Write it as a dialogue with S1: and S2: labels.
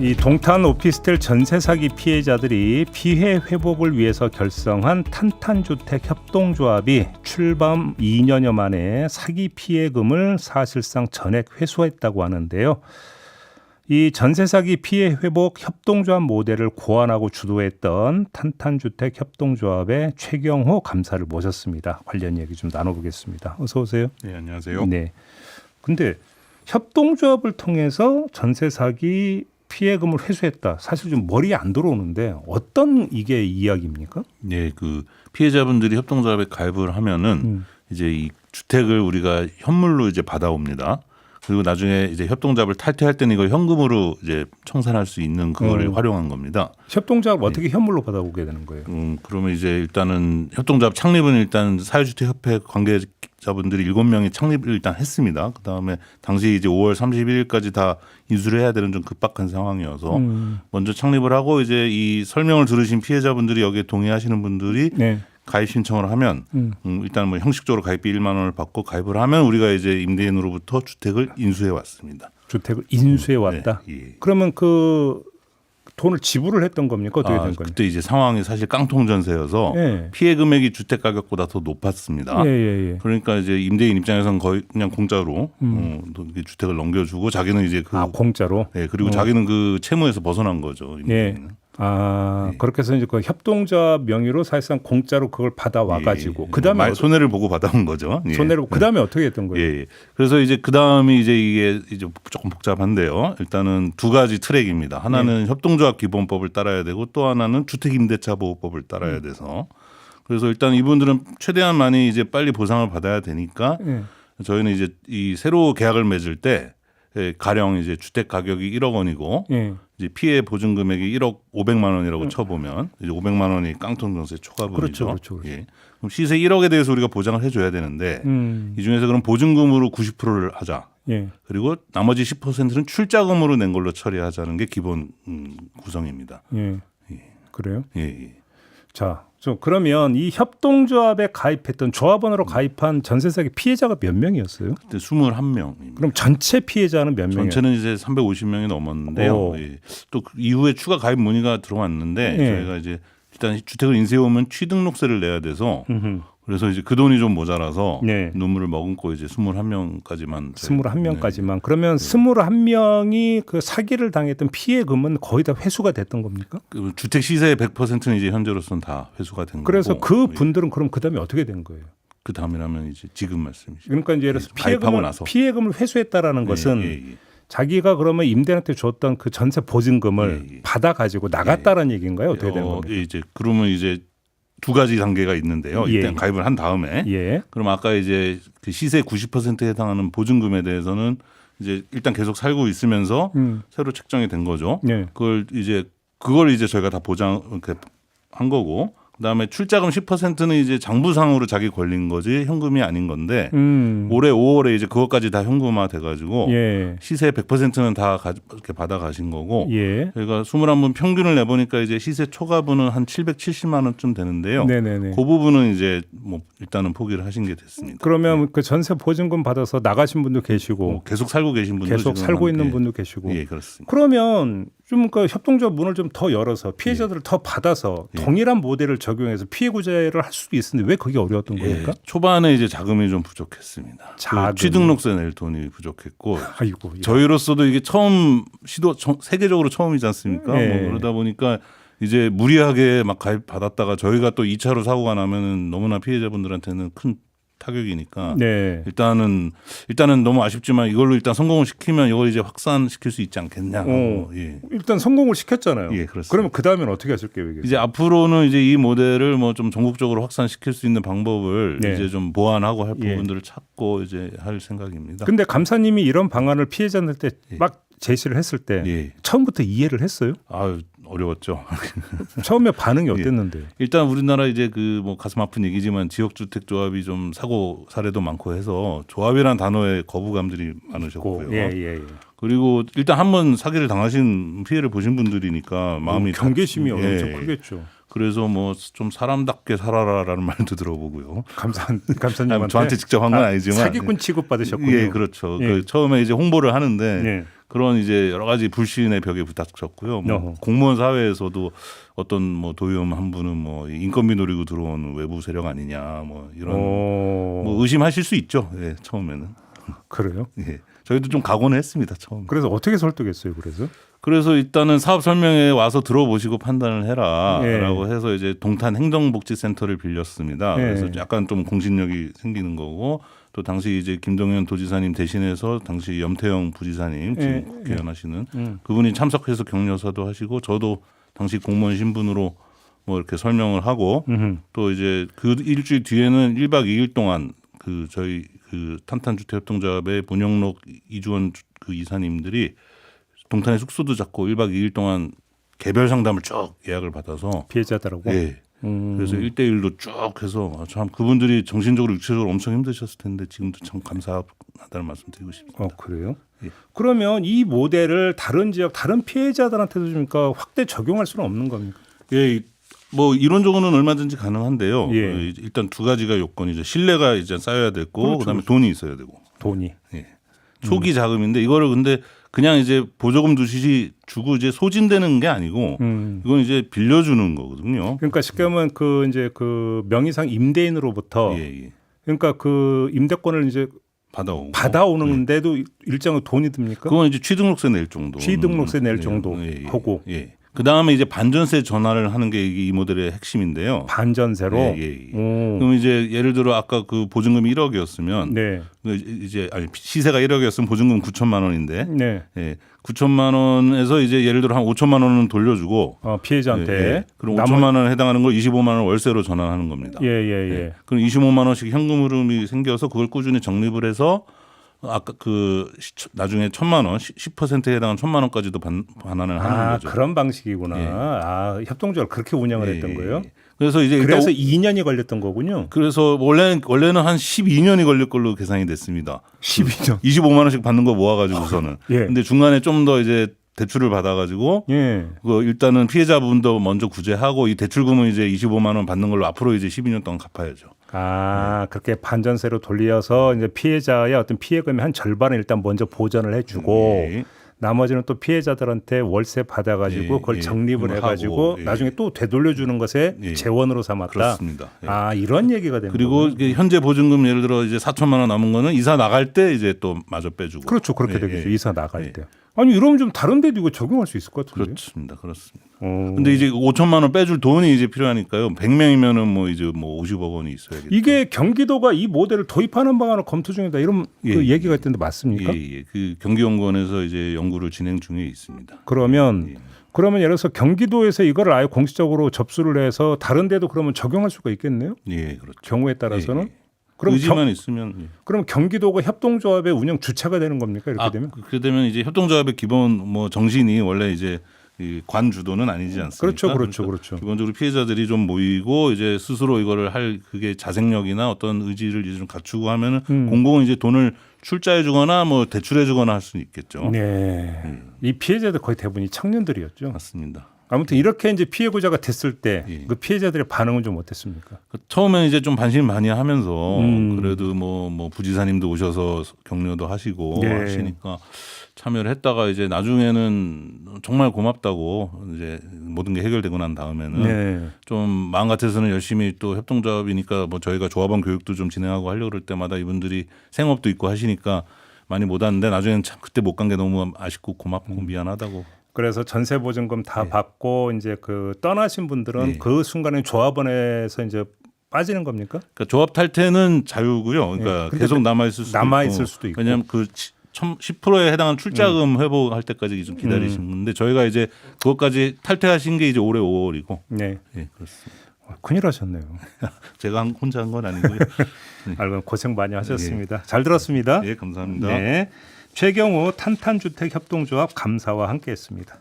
S1: 이 동탄 오피스텔 전세 사기 피해자들이 피해 회복을 위해서 결성한 탄탄주택 협동조합이 출범 2년여 만에 사기 피해금을 사실상 전액 회수했다고 하는데요. 이 전세 사기 피해 회복 협동조합 모델을 고안하고 주도했던 탄탄주택 협동조합의 최경호 감사를 모셨습니다. 관련 얘기 좀 나눠보겠습니다. 어서 오세요.
S2: 네, 안녕하세요.
S1: 네. 근데 협동조합을 통해서 전세 사기 피해금을 회수했다. 사실 좀 머리에 안 들어오는데 어떤 이게 이야기입니까?
S2: 네, 그 피해자분들이 협동조합에 가입을 하면은
S1: 음.
S2: 이제 이 주택을 우리가 현물로 이제 받아옵니다. 그리고 나중에 이제 협동조합을 탈퇴할 때는 이걸 현금으로 이제 청산할 수 있는 그거를
S1: 음.
S2: 활용한 겁니다.
S1: 협동조합을 어떻게 현물로 받아오게 되는 거예요?
S2: 음, 그러면 이제 일단은 협동조합 창립은 일단 사회주택협회 관계자분들이 일곱 명이 창립을 일단 했습니다. 그 다음에 당시 이제 5월 31일까지 다 인수를 해야 되는 좀 급박한 상황이어서
S1: 음.
S2: 먼저 창립을 하고 이제 이 설명을 들으신 피해자분들이 여기에 동의하시는 분들이
S1: 네.
S2: 가입 신청을 하면
S1: 음.
S2: 음, 일단 뭐 형식적으로 가입비 1만 원을 받고 가입을 하면 우리가 이제 임대인으로부터 주택을 인수해 왔습니다.
S1: 주택을 인수해 왔다.
S2: 네, 예.
S1: 그러면 그 돈을 지불을 했던 겁니까? 어떻게
S2: 아,
S1: 된 겁니까?
S2: 그때 이제 상황이 사실 깡통 전세여서
S1: 예.
S2: 피해 금액이 주택 가격보다 더 높았습니다.
S1: 예, 예, 예.
S2: 그러니까 이제 임대인 입장에서는 거의 그냥 공짜로 어, 이렇게 주택을 넘겨주고 자기는 이제 그
S1: 음. 아, 공짜로.
S2: 네, 그리고
S1: 어.
S2: 자기는 그 채무에서 벗어난 거죠.
S1: 예.
S2: 임대인은.
S1: 아,
S2: 네.
S1: 그렇게 해서 이제 그 협동조합 명의로 사실상 공짜로 그걸 받아와 가지고
S2: 예.
S1: 그다음에
S2: 말-
S1: 어-
S2: 손해를 보고 받아온 거죠. 예.
S1: 손해를 그다음에 어떻게 했던
S2: 예,
S1: 거예요?
S2: 예. 그래서 이제 그 다음이 이제 이게 이제 조금 복잡한데요. 일단은 두 가지 트랙입니다. 하나는
S1: 네.
S2: 협동조합 기본법을 따라야 되고 또 하나는 주택임대차 보호법을
S1: 음.
S2: 따라야 돼서 그래서 일단 이분들은 최대한 많이 이제 빨리 보상을 받아야 되니까
S1: 예.
S2: 저희는 이제 이 새로 계약을 맺을 때 예, 가령 이제 주택 가격이 1억 원이고
S1: 예.
S2: 이제 피해 보증 금액이 1억 500만 원이라고 쳐보면 이제 500만 원이 깡통 전세 초과분이죠.
S1: 그렇죠, 그렇죠, 그렇죠.
S2: 예. 그럼 시세 1억에 대해서 우리가 보장을 해줘야 되는데
S1: 음.
S2: 이 중에서 그럼 보증금으로 90%를 하자.
S1: 예.
S2: 그리고 나머지 10%는 출자금으로 낸 걸로 처리하자는 게 기본 음, 구성입니다.
S1: 예.
S2: 예.
S1: 그래요?
S2: 예, 예.
S1: 자, 저 그러면 이 협동조합에 가입했던 조합원으로 가입한 전세 사기 피해자가 몇 명이었어요?
S2: 그때 21명입니다.
S1: 그럼 전체 피해자는 몇 명이에요?
S2: 전체는 이제 350명이 넘었는데요.
S1: 오.
S2: 예. 또그 이후에 추가 가입 문의가 들어왔는데
S1: 예.
S2: 저희가 이제 일단 주택을 인수해 오면 취등록세를 내야 돼서
S1: 음흠.
S2: 그래서 이제 그 돈이 좀 모자라서
S1: 네.
S2: 눈물을 머금고 이제 21명까지만
S1: 21명까지만
S2: 네.
S1: 그러면 21명이 그 사기를 당했던 피해금은 거의 다 회수가 됐던 겁니까?
S2: 그 주택 시세의 100%는 이제 현재로서는 다 회수가 된
S1: 그래서
S2: 거고
S1: 그
S2: 예.
S1: 분들은 그럼 그다음에 어떻게 된 거예요?
S2: 그 다음이라면 이제 지금 말씀이시죠.
S1: 그러니까 이제 예를 들어서
S2: 예, 가입하고
S1: 피해금을. 피해금을 회수했다라는 것은
S2: 예, 예, 예.
S1: 자기가 그러면 임대한테 줬던 그 전세 보증금을
S2: 예, 예.
S1: 받아 가지고 나갔다라는 얘기인가요? 어떻게 된
S2: 어,
S1: 겁니까?
S2: 예, 이제 그러면 이제 두 가지 단계가 있는데요.
S1: 예.
S2: 일단 가입을 한 다음에
S1: 예.
S2: 그럼 아까 이제 그 시세 90%에 해당하는 보증금에 대해서는 이제 일단 계속 살고 있으면서
S1: 음.
S2: 새로 책정이 된 거죠.
S1: 예.
S2: 그걸 이제 그걸 이제 저희가 다 보장 이렇게 한 거고 그다음에 출자금 10%는 이제 장부상으로 자기 걸린 거지 현금이 아닌 건데
S1: 음.
S2: 올해 5월에 이제 그것까지 다 현금화 돼 가지고
S1: 예.
S2: 시세 100%는 다 가, 이렇게 받아 가신 거고
S1: 예.
S2: 저희가 21분 평균을 내보니까 이제 시세 초과분은 한 770만 원쯤 되는데요.
S1: 네네네.
S2: 그 부분은 이제 뭐 일단은 포기를 하신 게 됐습니다.
S1: 그러면 그 전세 보증금 받아서 나가신 분도 계시고
S2: 뭐 계속 살고 계신 분도
S1: 계속 살고
S2: 한-
S1: 있는
S2: 예,
S1: 분도 계시고
S2: 예, 그렇습니다.
S1: 그러면 좀 그 협동조합 문을 좀 더 열어서 피해자들을 더 받아서
S2: 예.
S1: 동일한 모델을 적용해서 피해 구제를 할 수도 있는데 왜 그게 어려웠던
S2: 예,
S1: 겁니까?
S2: 초반에 이제 자금이 좀 부족했습니다.
S1: 자금이.
S2: 그 취등록세 낼 돈이 부족했고
S1: 아이고. 예.
S2: 저희로서도 이게 처음 시도 저- 세계적으로 처음이지 않습니까?
S1: 예.
S2: 뭐 그러다 보니까 이제 무리하게 막 가입 받았다가 저희가 또 2차로 사고가 나면은 너무나 피해자분들한테는 큰 타격이니까
S1: 네.
S2: 일단은 일단은 너무 아쉽지만 이걸로 일단 성공을 시키면 이걸 이제 확산시킬 수 있지 않겠냐.
S1: 어.
S2: 예.
S1: 일단 성공을 시켰잖아요.
S2: 예, 그렇습니다.
S1: 그러면 그 다음엔 어떻게 하실 계획이세요?
S2: 이제 앞으로는 이제 이 모델을 뭐 좀 전국적으로 확산시킬 수 있는 방법을
S1: 네.
S2: 이제 좀 보완하고 할
S1: 예.
S2: 부분들을 찾고 이제 할 생각입니다.
S1: 근데 감사님이 이런 방안을 피해자한테 막 제시를 했을 때
S2: 예.
S1: 처음부터 이해를 했어요?
S2: 아유 어려웠죠.
S1: 처음에 반응이
S2: 예.
S1: 어땠는데요?
S2: 일단 우리나라 이제 그 뭐 가슴 아픈 얘기지만 지역 주택 조합이 좀 사고 사례도 많고 해서 조합이라는 단어에 거부감들이 많으셨고요.
S1: 예, 예, 예.
S2: 그리고 일단 한 번 사기를 당하신 피해를 보신 분들이니까 마음이
S1: 어, 경계심이
S2: 다-
S1: 엄청
S2: 예.
S1: 크겠죠.
S2: 그래서 뭐 좀 사람답게 살아라라는 말도 들어보고요.
S1: 감사 감사님한테
S2: 저한테 직접 한건
S1: 아,
S2: 아니지만
S1: 사기꾼 취급 받으셨군요.
S2: 예, 그렇죠.
S1: 예.
S2: 그 처음에 이제 홍보를 하는데
S1: 예.
S2: 그런 이제 여러 가지 불신의 벽에 부닥쳤고요. 뭐
S1: 어허.
S2: 공무원 사회에서도 어떤 뭐 도의원 한 분은 뭐 인건비 노리고 들어온 외부 세력 아니냐 뭐 이런
S1: 어,
S2: 뭐 의심하실 수 있죠. 예, 처음에는.
S1: 그래요?
S2: 예. 저희도 좀 각오는 했습니다. 처음.
S1: 그래서 어떻게 설득했어요? 그래서
S2: 그래서 일단은 사업 설명회 와서 들어보시고 판단을 해라라고
S1: 예.
S2: 해서 이제 동탄 행정복지센터를 빌렸습니다.
S1: 예.
S2: 그래서 약간 좀 공신력이 생기는 거고 또 당시 이제 김동연 도지사님 대신해서 당시 염태영 부지사님 지금
S1: 예.
S2: 국회의원 하시는
S1: 음.
S2: 그분이 참석해서 격려사도 하시고 저도 당시 공무원 신분으로 뭐 이렇게 설명을 하고
S1: 음흠.
S2: 또 이제 그 일주일 뒤에는 1박 2일 동안 그 저희 그 탄탄 주택협동조합의 문영록 이주원 주- 그 이사님들이 동탄에 숙소도 잡고 1박 2일 동안 개별 상담을 쭉 예약을 받아서
S1: 피해자들하고.
S2: 예.
S1: 음.
S2: 그래서 1대1로 쭉 해서 아, 참 그분들이 정신적으로 육체적으로 엄청 힘드셨을 텐데 지금도 참 감사하다는 말씀 드리고 싶습니다.
S1: 어 그래요?
S2: 예.
S1: 그러면 이 모델을 다른 지역 다른 피해자들한테도 좀니까 확대 적용할 수는 없는 겁니까?
S2: 예, 이- 뭐 이론적으로는 얼마든지 가능한데요.
S1: 예.
S2: 어, 일단 두 가지가 요건이죠. 신뢰가 이제 쌓여야 되고
S1: 그렇죠,
S2: 그다음에 돈이 있어야 되고.
S1: 돈이.
S2: 예. 초기 자금인데 이거를 근데 그냥 이제 보조금 두시 주고 이제 소진되는 게 아니고
S1: 음.
S2: 이건 이제 빌려주는 거거든요.
S1: 그러니까 쉽게 하면 그 이제 그 명의상 임대인으로부터
S2: 예, 예.
S1: 그러니까 그 임대권을 이제
S2: 받아오고.
S1: 받아오는데도 일정의 돈이 듭니까?
S2: 그건 이제 취등록세 낼 정도.
S1: 취등록세 낼
S2: 예,
S1: 정도
S2: 예, 예.
S1: 하고.
S2: 예. 그 다음에 이제 반전세 전환을 하는 게 이 모델의 핵심인데요.
S1: 반전세로.
S2: 예, 예, 예.
S1: 오.
S2: 그럼 이제 예를 들어 아까 그 보증금이 1억이었으면
S1: 네.
S2: 이제 아니 시세가 1억이었으면 보증금 9천만 원인데
S1: 네.
S2: 예. 9천만 원에서 이제 예를 들어 한 5천만 원은 돌려주고
S1: 어, 피해자한테.
S2: 예, 예. 그럼
S1: 나머-
S2: 5천만 원에 해당하는 걸 25만 원 월세로 전환하는 겁니다.
S1: 예, 예, 예.
S2: 예. 그럼 25만 원씩 현금 흐름이 생겨서 그걸 꾸준히 적립을 해서 아까 그 시- 나중에 천만 원, 10%에 해당하는 천만 원까지도 반, 반환을 하는
S1: 아,
S2: 거죠.
S1: 그런 방식이구나.
S2: 예.
S1: 아, 협동조합을 그렇게 운영을
S2: 예,
S1: 했던
S2: 예,
S1: 거예요?
S2: 예. 그래서 이제
S1: 그래서
S2: 오-
S1: 2년이 걸렸던 거군요.
S2: 그래서 원래 원래는 한 12년이 걸릴 걸로 계산이 됐습니다.
S1: 12년.
S2: 25만 원씩 받는 거 모아 가지고서는.
S1: 예.
S2: 근데 중간에 좀 더 이제 대출을 받아가지고
S1: 예.
S2: 그 일단은 피해자분도 먼저 구제하고 이 대출금은 이제 25만 원 받는 걸로 앞으로 이제 12년 동안 갚아야죠.
S1: 아, 그렇게 반전세로 돌려서 이제 피해자의 어떤 피해금의 한 절반을 일단 먼저 보전을 해주고
S2: 예.
S1: 나머지는 또 피해자들한테 월세 받아가지고
S2: 예,
S1: 그걸
S2: 예.
S1: 적립을
S2: 하고,
S1: 해가지고
S2: 예.
S1: 나중에 또 되돌려주는 것에
S2: 예.
S1: 재원으로 삼았다.
S2: 그렇습니다. 예.
S1: 아, 이런 얘기가 되는
S2: 그리고 현재 보증금 예를 들어 이제 4천만 원 남은 거는 이사 나갈 때 이제 또 마저 빼주고.
S1: 그렇죠, 그렇게
S2: 예,
S1: 되겠죠.
S2: 예.
S1: 이사 나갈
S2: 예.
S1: 때. 아니 이러면 좀 다른 데도 이거 적용할 수 있을 것 같은데.
S2: 그렇습니다. 그렇습니다.
S1: 어.
S2: 근데 이제 5천만 원 빼줄 돈이 이제 필요하니까요. 100명이면은 뭐 이제 뭐 50억 원이 있어야겠죠.
S1: 이게 경기도가 이 모델을 도입하는 방안을 검토 중이다. 이런
S2: 예,
S1: 그
S2: 예.
S1: 얘기가 있던데 맞습니까?
S2: 예, 예. 그 경기연구원에서 이제 연구를 진행 중에 있습니다.
S1: 그러면
S2: 예.
S1: 그러면 예를 들어서 경기도에서 이걸 아예 공식적으로 접수를 해서 다른 데도 그러면 적용할 수가 있겠네요.
S2: 예, 그렇죠.
S1: 경우에 따라서는.
S2: 예, 예.
S1: 그럼
S2: 의지만
S1: 경,
S2: 있으면 예.
S1: 그럼 경기도가 협동조합의 운영 주체가 되는 겁니까? 이렇게
S2: 아,
S1: 되면?
S2: 그렇게 되면 이제 협동조합의 기본 뭐 정신이 원래 이제 이 관주도는 아니지 않습니까?
S1: 그렇죠, 그렇죠,
S2: 그러니까
S1: 그렇죠.
S2: 기본적으로 피해자들이 좀 모이고 이제 스스로 이거를 할 그게 자생력이나 어떤 의지를 이제 좀 갖추고 하면은
S1: 음.
S2: 공공은 이제 돈을 출자해주거나 뭐 대출해주거나 할 수는 있겠죠.
S1: 네.
S2: 음.
S1: 이 피해자들 거의 대부분이 청년들이었죠.
S2: 맞습니다.
S1: 아무튼 이렇게 이제 피해구자가 됐을 때
S2: 예.
S1: 그 피해자들의 반응은 좀 어땠습니까?
S2: 그 처음에는 이제 좀 반신 반의하면서
S1: 음.
S2: 그래도 뭐, 뭐 부지사님도 오셔서 격려도 하시고
S1: 네.
S2: 하시니까 참여를 했다가 이제 나중에는 정말 고맙다고 이제 모든 게 해결되고 난 다음에는
S1: 네.
S2: 좀 마음 같아서는 열심히 또 협동조합이니까 뭐 저희가 조합원 교육도 좀 진행하고 하려고 그럴 때마다 이분들이 생업도 있고 하시니까 많이 못 왔는데 나중에는 참 그때 못 간 게 너무 아쉽고 고맙고
S1: 음.
S2: 미안하다고
S1: 그래서 전세 보증금 다
S2: 예.
S1: 받고 이제 그 떠나신 분들은
S2: 예.
S1: 그 순간에 조합원에서 이제 빠지는 겁니까?
S2: 그러니까 조합 탈퇴는 자유고요. 그러니까
S1: 예. 근데
S2: 계속 남아 있을 수도
S1: 남아. 있을 수도 있고. 음.
S2: 왜냐하면 그 10%에 해당하는 출자금 회복할 때까지 좀 기다리시는 건데 저희가 이제 그것까지 탈퇴하신 게 이제 올해 5월이고
S1: 네.
S2: 예 그렇습니다.
S1: 어, 큰일 하셨네요.
S2: 제가 한- 혼자 한 건 아니고요.
S1: 알고 고생 많이 하셨습니다. 잘 들었습니다.
S2: 예 감사합니다.
S1: 네. 최경호 탄탄주택협동조합 감사와 함께했습니다.